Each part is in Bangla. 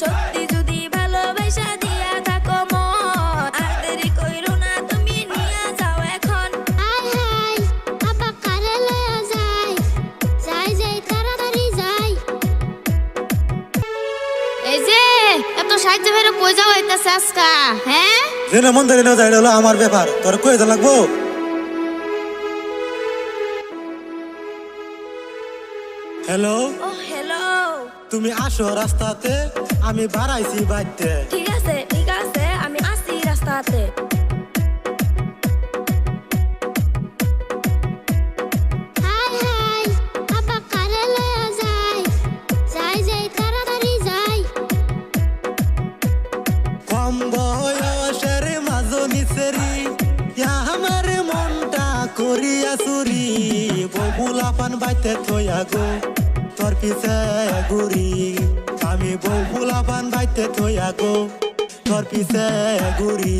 সত্যি যদি ভালোবাসা দিয়া থাকো মন আর দেরি কইরো না তুমি নিয়ে যাও এখন। হাই হাই আপা কারে লয়া যায়? যাই যাই তাড়াতাড়ি যাই। এই যে এত সাহায্য ফেরে কই যাও হইতাছে আজকা হ্যাঁ? জেনে মন ধরে না এটা হলো আমার ব্যাপার। তোর তো লাগবো? হ্যালো তুমি আসো রাস্তাতে আমি বাড়াইছি বাইতে ঠিক আছে ঠিক আছে আমি আসি রাস্তাতে। করিয়া চুরি। ববুলা পান বাইতে থইয়া গো। তোর পিছে ঘুরি। আমি ববুলা পান বাইতে থইয়া গো তোর পিছে ঘুরি।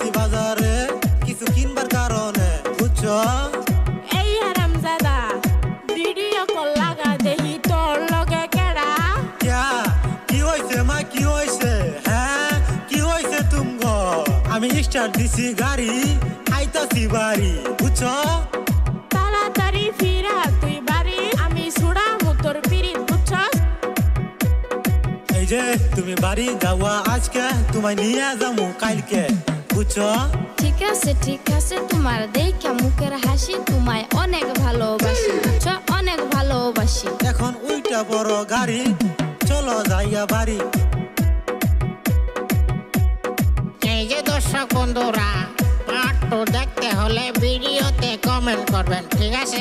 আমি বাজারে কিছু কিনবার কারণে বুঝছ? এই হারাম দাদা ভিডিও কল লাগা দেহি তোর লগে কেডা? কি হইছে মা কি হইছে? হ্যাঁ কি হইছে তুমগ? আমি স্টার্ট দিছি গাড়ি আইতাছি বাড়ি বুঝছ? তাড়াতাড়ি ফিরা তুই বাড়ি আমি সুড়া মুতর পিরিত বুঝছস এই যে তুমি বাড়ি যাওয়া আজকে তোমায় নিয়ে যাব কালকে। বুঝছ? ঠিক আছে ঠিক আছে তোমার দেখা মুখের হাসি তোমায় অনেক ভালোবাসি বুঝছ? অনেক ভালোবাসি। এখন উইটা বড় গাড়ি চলো যাইয়া বাড়ি। এই যে দর্শক বন্ধুরা পার্ট দেখতে হলে ভিডিওতে কমেন্ট করবেন ঠিক আছে?